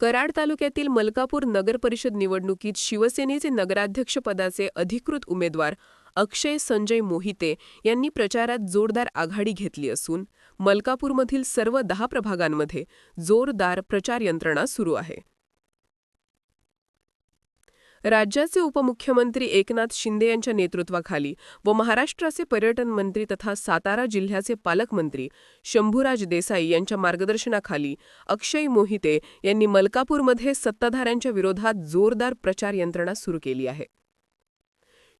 कराड तालुक्यातील मलकापूर नगरपरिषद निवडणुकीत शिवसेनेचे नगराध्यक्षपदाचे अधिकृत उमेदवार अक्षय संजय मोहिते यांनी प्रचारात जोरदार आघाडी घेतली असून मलकापूरमधील सर्व दहा प्रभागांमध्ये जोरदार प्रचार यंत्रणा सुरू आहे. राज्याचे उपमुख्यमंत्री एकनाथ शिंदे यांच्या नेतृत्वाखाली व महाराष्ट्राचे पर्यटन मंत्री तथा सातारा जिल्ह्याचे पालकमंत्री शंभूराज देसाई यांच्या मार्गदर्शनाखाली अक्षय मोहिते यांनी मलकापूरमध्ये सत्ताधाऱ्यांच्या विरोधात जोरदार प्रचार यंत्रणा सुरू केली आहे.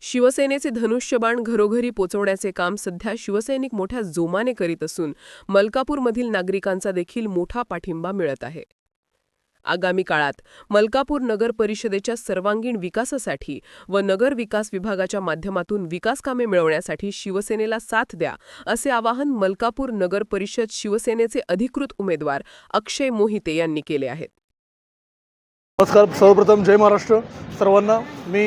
शिवसेनेचे धनुष्यबाण घरोघरी पोचवण्याचे काम सध्या शिवसैनिक मोठ्या जोमाने करीत असून मलकापूरमधील नागरिकांचा देखील मोठा पाठिंबा मिळत आहे. आगामी काळात मलकापूर नगर परिषदेच्या सर्वांगीण विकासासाठी व नगर विकास विभागाच्या माध्यमातून विकास कामे मिळवण्यासाठी शिवसेनेला साथ द्या असे आवाहन मलकापूर नगर परिषद शिवसेनेचे अधिकृत उमेदवार अक्षय मोहिते यांनी केले आहेत नमस्कार सर्वप्रथम जय महाराष्ट्र. सर्वांना मी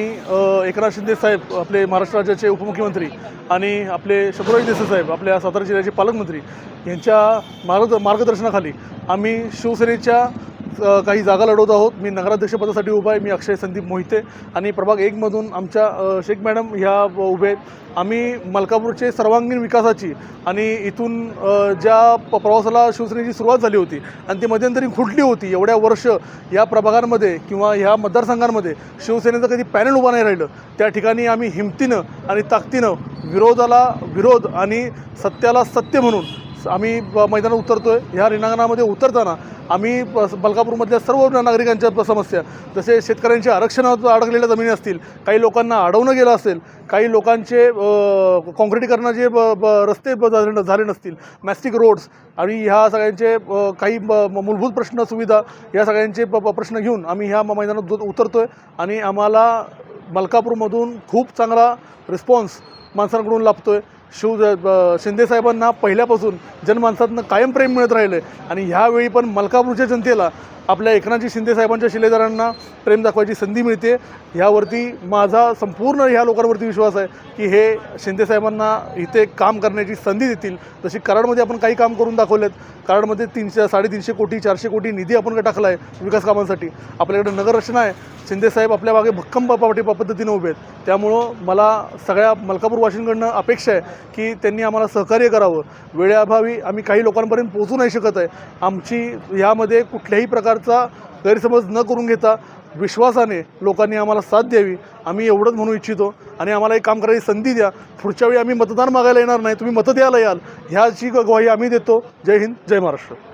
एकनाथ शिंदे साहेब आपले महाराष्ट्र राज्याचे उपमुख्यमंत्री आणि आपले शंभूराज देसाई साहेब आपल्या सातारा जिल्ह्याचे पालकमंत्री यांच्या मार्ग मार्गदर्शनाखाली आम्ही शिवसेनेच्या काही जागा लढवत आहोत. मी नगराध्यक्षपदासाठी उभा आहे. मी अक्षय संदीप मोहिते आणि प्रभाग एकमधून आमच्या शेख मॅडम ह्या उभे आहेत. आम्ही मलकापूरचे सर्वांगीण विकासाची आणि इथून ज्या प- प्रवासाला शिवसेनेची सुरुवात झाली होती आणि ती मध्यंतरी खुटली होती एवढ्या वर्ष या प्रभागांमध्ये किंवा ह्या मतदारसंघांमध्ये शिवसेनेचं कधी पॅनल उभा नाही राहिलं. त्या ठिकाणी आम्ही हिमतीनं आणि ताकदीनं विरोधाला विरोध आणि सत्याला सत्य म्हणून आम्ही ब- मैदानात उतरतोय. ह्या रिणांगणामध्ये उतरताना आम्ही प- मलकापूरमधल्या सर्व नागरिकांच्या समस्या जसे शेतकऱ्यांच्या आरक्षणात अडकलेल्या जमिनी असतील काही लोकांना अडवणं गेलं असेल काही लोकांचे अ, काँक्रिटीकरणाचे ब- ब- रस्ते ब- झाले झाले नसतील मॅस्टिक रोड्स आणि ह्या सगळ्यांचे काही म- मूलभूत प्रश्न सुविधा या सगळ्यांचे प- प्रश्न घेऊन आम्ही ह्या म- मैदानात उतरतो आहे आणि आम्हाला मलकापूरमधून खूप चांगला रिस्पॉन्स माणसांकडून लाभतो आहे शिव ब- शिंदे साहेबांना पहिल्यापासून जनमानसातनं कायम प्रेम मिळत राहिलं आणि ह्यावेळी पण मलकापूरच्या जनतेला आपल्या एकनाथजी शिंदे साहेबांच्या शिलेदारांना प्रेम दाखवायची संधी मिळते. ह्यावरती माझा संपूर्ण ह्या लोकांवरती विश्वास आहे की हे शिंदे साहेबांना इथे काम करण्याची संधी देतील. जशी कराडमध्ये आपण काही काम करून दाखवलेत कराडमध्ये तीनशे साडेतीनशे कोटी चारशे कोटी निधी आपण टाकला आहे विकास कामांसाठी. आपल्याकडे नगररचना आहे. शिंदेसाहेब आपल्या मागे भक्कम प- पाठी उभे आहेत. त्यामुळं मला सगळ्या मलकापूरवासींकडनं अपेक्षा आहे की त्यांनी आम्हाला सहकार्य करावं. वेळेअभावी आम्ही काही लोकांपर्यंत पोहोचू नाही शकत आहे. आमची यामध्ये कुठल्याही प्रकार प्रकारचा गैरसमज न करून घेता विश्वासाने लोकांनी आम्हाला साथ द्यावी. आम्ही एवढंच म्हणू इच्छितो. आणि आम्हाला एक काम करायची संधी द्या. पुढच्या वेळी आम्ही मतदान मागायला येणार नाही. तुम्ही मतं द्यायला याल. ह्याची ग्वाही आम्ही देतो. जय हिंद. जय महाराष्ट्र.